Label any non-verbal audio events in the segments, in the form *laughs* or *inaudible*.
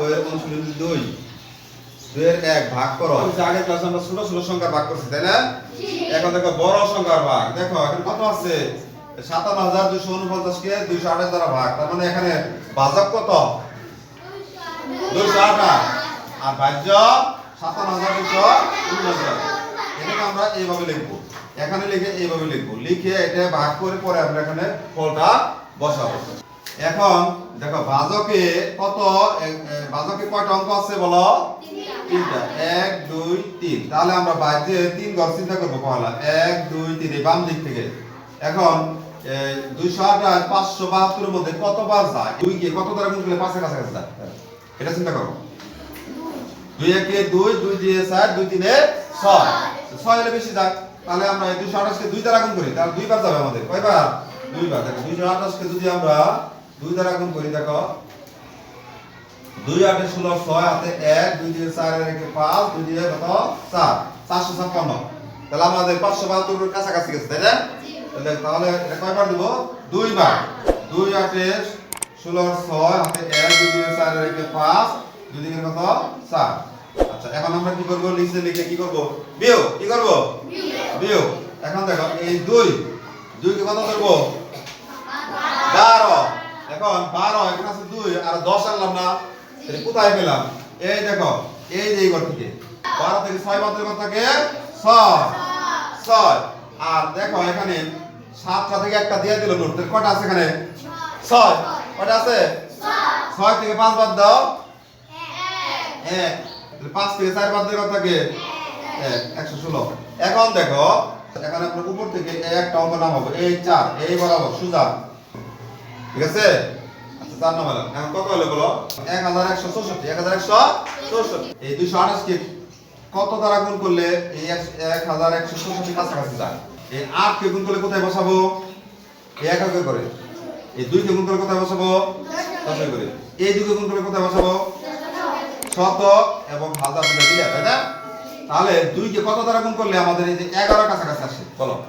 বইয়ের অনুশীলনী দুই। দুইয়ের এক ভাগ করো। আগের ক্লাসে আমরা ছোট ছোট সংখ্যার ভাগ করছি তাই না? *laughs* এখন দেখো বড় সংখ্যার ভাগ। দেখো এখন কত আছে? সাতান্ন হাজার দুইশো উনপঞ্চাশ কে দুইশো আঠাশ দ্বারা ভাগ। তার মানে এখানে বাজক কত? দুইশো আঠাশ। আর সাতান্ন হাজার উনপঞ্চাশ। এটাকে আমরা এইভাবে লিখব। এখানে লিখে এইভাবে লিখব। লিখে এটা ভাগ করে পরে আমরা এখানে ফলটা বসাবো। এখন দেখো, বাজকে কত? বাজকে কয়টা অঙ্ক আছে বলো? তিনটা। এক, দুই, তিন। তাহলে আমরা বাজে তিন ঘর চিন্তা করব পহলা। এক, দুই, তিন বাম দিক থেকে। এখন দুইশো আঠাশ পাঁচশো মধ্যে যায়? দুই গিয়ে কত দ্বারা গুণ করলে পাঁচের কাছাকাছি যায়? এটা চিন্তা করো। দুই একে দুই দুই দিয়ে চার, দুই তিনে ছয়। ছয় হলে বেশি তাহলে আমরা দুইশো আঠাশকে দুই দ্বারা গুণ করি। তাহলে দুইবার যাবে আমাদের। কয়বার? দুইবার। দেখো, দুইশো আঠাশকে যদি আমরা দুই দ্বারা গুণ করি দেখো। দুই আটে ষোলো ছয় হাতে এক দুই দিয়ে চার একে পাঁচ দুই দিয়ে কত? চার। চারশো ছাপ্পান্ন। তাহলে আমাদের পাঁচশো বাহাত্তর কাছাকাছি গেছে তাই না? তাহলে এটা কয়বার দিব? দুইবার। দুই আটে ষোলো ছয় হাতে এক দুই দিয়ে চার একে পাঁচ দুই দিকে কত? চার। আচ্ছা এখন আমরা কি করব? লিখে লিখে কি করব? বিয়োগ। কি করব? বিয়োগ। এখন দেখো এই দুই। দুইকে কত ধরবো? বারো এখন বারো, এখন আছে দুই, আর দশ আনলাম না। কোথায় পেলাম? এই দেখো, এই যে ঘর থেকে। বারো থেকে ছয় বাদ কত থাকে? ছয়। ছয়। আর দেখো, এখানে সাতটা থেকে একটা দিয়ে দিল নোট কটা আছে এখানে? ছয়। কটা আছে? ছয় থেকে পাঁচ বাদ দাও। এক। পাঁচ থেকে চার বাদ কত থাকে? এক। একশো ষোলো। এখন দেখো, এখানে উপর থেকে একটা অঙ্ক নাম হবে এই চার, এই বরাবর, সুজা। ঠিক আছে? আচ্ছা চার নাম হলো এখন কত হলো বলো? এক হাজার একশো চৌষট্টি, এক হাজার একশো চৌষট্টি। এই দুইশো আঠাশকে কত দ্বারা গুণ করলে এই এক- হাজার একশো চৌষট্টি কাছাকাছি যায়? এই আটকে গুণ করলে কোথায় বসাবো? এই এক একে করে। এই দুইকে গুণ করে কোথায় বসাবো? দশে করে। এই দুইকে গুণ করে কোথায় বসাবো? শত এবং হাজার দুটো দিলে তাই না? তাহলে দুইকে কত দ্বারা গুণ করলে আমাদের এই যে এগারো কাছাকাছি আসে? বলো।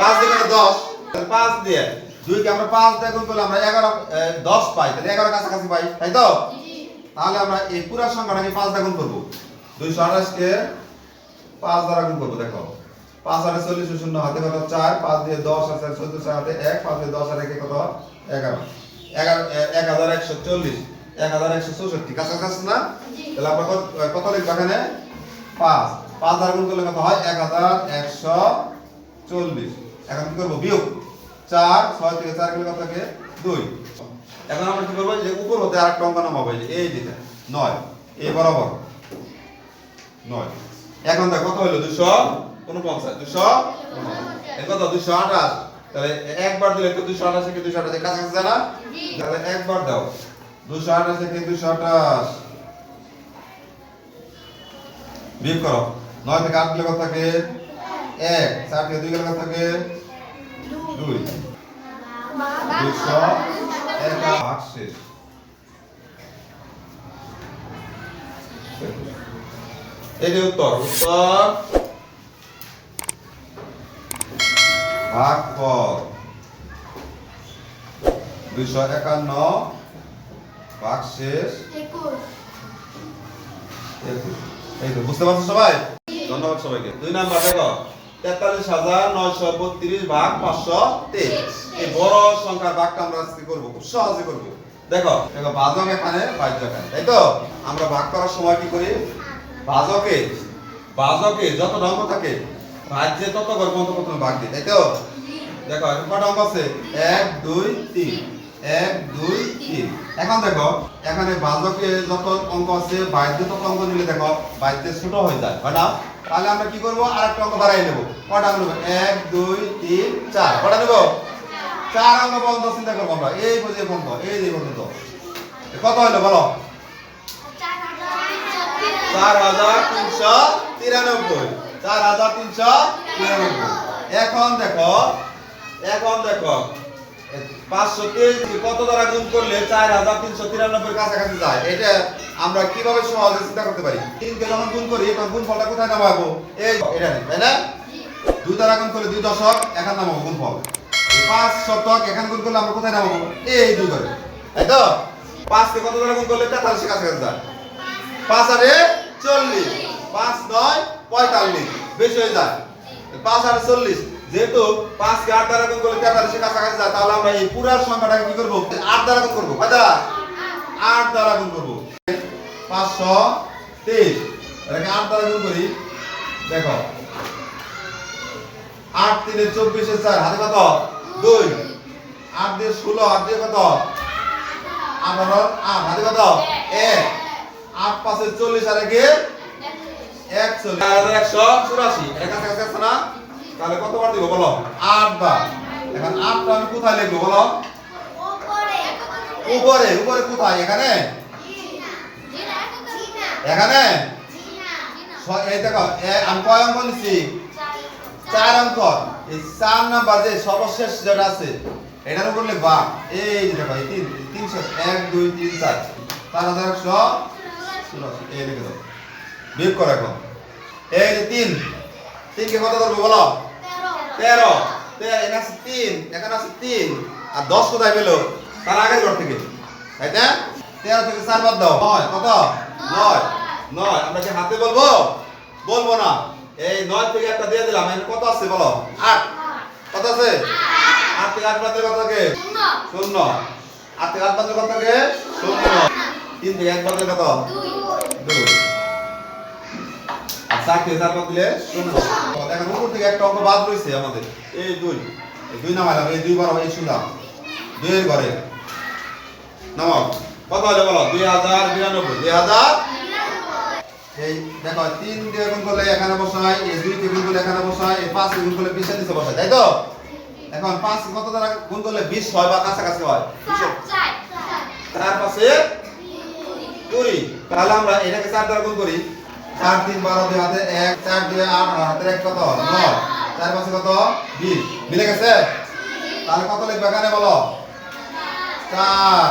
পাঁচ দিকে দশ। পাঁচ দিয়ে দুইকে আমরা পাঁচ দিয়ে গুণ করলে আমরা এগারো দশ পাই। তাহলে এগারো কাছাকাছি পাই, তাই তো? তাহলে আমরা এই পুরো সংখ্যাটাকে পাঁচ দিয়ে গুণ করব। দুইশো আঠাশকে পাঁচ দ্বারা গুণ করব, দেখো। পাঁচ আটে চল্লিশ শূন্য হাতে কত? চার। পাঁচ দিয়ে দশ চোদ্দ, চার হাতে এক। পাঁচ দিয়ে দশ আর একে কত? এগারো। এগারো এক হাজার একশো চল্লিশ। এক হাজার একশো চৌষট্টি। কাছাকাছি না? তাহলে আমরা কত লিখব এখানে? পাঁচ। পাঁচ দ্বারা গুণ করলে কত হয়? এক হাজার একশো চল্লিশ। এখন কি করব? বিয়োগ চার ছয় থেকে চার গেলে কত থাকে? দুই। এখন আমরা কি করব? যে উপর হতে আরেকটা অঙ্ক নামাবো এই যেটা নয়। এই বরাবর। নয়। এখন দেখ কত হলো? দুশো উনপঞ্চাশ। দুশো এ কত? দুশো আঠাশ। তাহলে একবার দিলে তো দুশো আঠাশ থেকে দুশো আঠাশ কাছাকাছি যায় তাহলে একবার দাও। দুশো আঠাশ থেকে দুশো আঠাশ। বিয়োগ করো। নয় থেকে আট গেলে কত থাকে? এক, চার দুই গেলে থাকে? দুই। দুশো এক উত্তর উত্তর। ভাগফল। দুইশো একান্ন, ভাগ শেষ। এই তো, বুঝতে পারছ সবাই? ধন্যবাদ সবাইকে। দুই নাম্বার, দেখো। তেতাল্লিশ হাজার নয়শো বত্রিশ ভাগ পাঁচশো তেইশ। এই বড় সংখ্যার ভাগটা আমরা আজকে করব, খুব সহজে করব। দেখো দেখো বাজক এখানে বাজ্য এখানে, তাই তো? আমরা ভাগ করার সময় কি করি? বাজকে বাজকে যত অঙ্ক থাকে রাজ্যে তত করে পর্যন্ত প্রথমে ভাগ দিই, তাই তো? দেখো, এখন কটা অঙ্ক আছে? এক, দুই, তিন। এক, দুই, তিন। এখন দেখো, এখানে বাজকে যত অঙ্ক আছে বাইদ্যে তত অঙ্ক নিলে দেখো বাইদ্যে ছোট হয়ে যায়, হয় না? তাহলে আমরা কি করব? আর একটা অঙ্ক বাড়াই নেব। কটা নেব? এক, দুই, তিন, চার। কটা নেব? চার অঙ্ক পর্যন্ত চিন্তা করব আমরা। এই পর্যন্ত পর্যন্ত, এই যে পর্যন্ত। কত হলো বলো? চার হাজার তিনশো তিরানব্বই। চার হাজার তিনশো তিরানব্বই। এখন দেখো এখন দেখো। পাঁচশো তেইশ কত দ্বারা গুণ করলে চার হাজার তিনশো তিরানব্বই কাছাকাছি যায়? এটা আমরা কীভাবে সহজে চিন্তা করতে পারি? তিনকে যখন গুণ করি, তখন গুণ ফলটা কোথায় নামাবো? এই এটা তাই না? দুই দ্বারা গুণ করলে দুই দশক, এখানে নামাবো গুণ ফল পাঁচ শতক, এখানে গুণ করলে আমরা কোথায় নামাবো? এই দুই করে তাই তো? পাঁচকে কত দ্বারা গুণ করলে? তেতাল্লিশ কাছাকাছি। যায় পাঁচ আরে চল্লিশ। পাঁচ নয়, পঁয়তাল্লিশ। বেশি হয়ে যায়। পাঁচ আরে চল্লিশ। যেহেতু পাঁচকে আট দ্বারা গুণ করলে তেতাল্লিশের কাছাকাছি যায়, তাহলে আমরা এই পুরা সংখ্যাটাকে কি করব? আট দ্বারা গুণ করব। কয়টা? আট দ্বারা গুণ করব। পাঁচশো তেইশ। এটাকে আট দ্বারা গুণ করি দেখো। আট তিনে চব্বিশে চার হাতে কত? দুই। আট দিয়ে ষোলো আট দিয়ে কত? আঠারো আট। হাতে কত? এক। আট পাঁচে চল্লিশ আর একে একশো চুরাশি। না? তাহলে কতবার দিব বলো? আট বার এখন আটটা আমি কোথায় লিখব বলো? উপরে উপরে কোথায়? এখানে? এখানে? এই দেখো আমি কয় অঙ্ক নিচ্ছি চার অঙ্ক। এই চার নাম্বার যে সর্বশেষ যেটা আছে, এটার উপর লিখবা। এই যে দেখো তিন তিনশো এক, দুই, তিন, চার। চার হাজার একশো এই লিখে দাও। বিয়োগ করো এখন এই যে তিন, তিনকে কত ধরবো বলো? তেরো। তেরো, এখানে আছে তিন, এখানে আছে তিন। আর দশ কোথায় পেল? তার আগের ঘর থেকে। তাই তেরো থেকে চার বাদ দাও। নয় কত? নয় নয় আমরা কি হাতে বলব? বলব না। এই নয় থেকে একটা দিয়ে দিলাম এখানে কত আছে বলো? আট। কত আছে? আট। থেকে আট বাদ দিলে কত থাকে? শূন্য। আট থেকে আট বাদ দিলে কত থাকে? শূন্য। তিন থেকে এক বাদ দিলে কত? দুই। আর চার থেকে চার বাদ দিলে শূন্য। দেখেন উপর থেকে একটা অঙ্ক বাদ রয়েছে আমাদের। এই দুই। এই দুই নামাইলাম এই দুই বার এই শুনলাম। দুইয়ের ঘরে। নামাও। কত হলো বলো? দুই হাজার বিরানব্বই। দুই হাজার? এই দেখো, তিন দিয়ে করলে এখানে বসায়, এই দুই দিয়ে করলে এখানে বসায়, এই পাঁচ দিয়ে গুণ করলে বিশের নিচে বসায়, তাই তো? এখন পাঁচ কত দ্বারা গুণ করলে বিশ হয় বা কাছাকাছি হয়? চার পাশে কুড়ি। তাহলে আমরা এটাকে চার দ্বারা গুণ করি। চার, তিন, বারো, দুই হাতে এক, চার, দুই, আট হাতের এক কত? নয়। চার পাশে কত? বিশ। মিলে গেছে? তাহলে কত লিখবে এখানে বলো? চার।